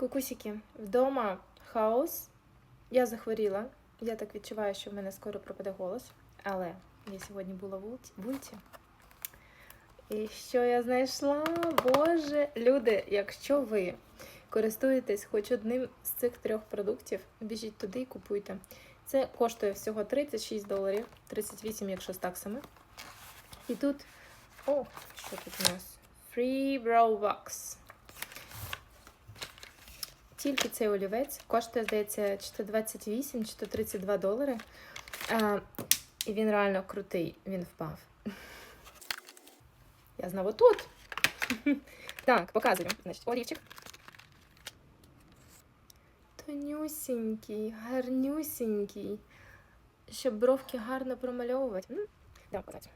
Кукусики, вдома хаос. Я захворіла. Я так відчуваю, що в мене скоро пропаде голос. Але я сьогодні була в Ульті- І що я знайшла? Боже, люди, якщо ви користуєтесь хоч одним з цих трьох продуктів, біжіть туди і купуйте. Це коштує всього 36 доларів, 38, якщо з таксами. І тут. О, що тут у нас? Free Brow Wax. Тільки цей олівець коштує, здається, чи то 28, чи то 32 долари. А, і він реально крутий, він впав. Я знову тут. Так, показую. Значить, олівчик. Тонюсінький, гарнюсінький. Щоб бровки гарно промальовувати. Дам показати.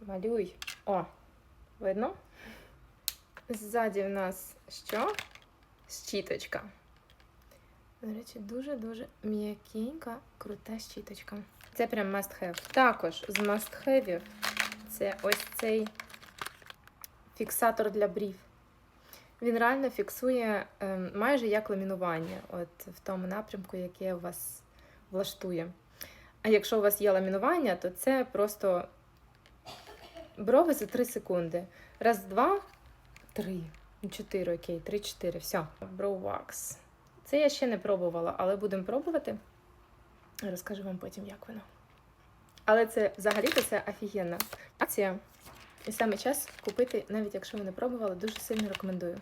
Малюй. О, видно? Ззаді в нас що? Щіточка. До речі, дуже-дуже м'якенька, крута щіточка. Це прям must have. Також з must have це ось цей фіксатор для брів. Він реально фіксує ем, майже як ламінування, от в тому напрямку, яке у вас влаштує. А якщо у вас є ламінування, то це просто брови за 3 секунди. Раз, два, три. Ну, Чотири, окей, три-чотири. Все. Brow Wax. Це я ще не пробувала, але будемо пробувати. Розкажу вам потім, як воно. Але це взагалі-то це офігенна акція. І саме час купити, навіть якщо ви не пробували, дуже сильно рекомендую.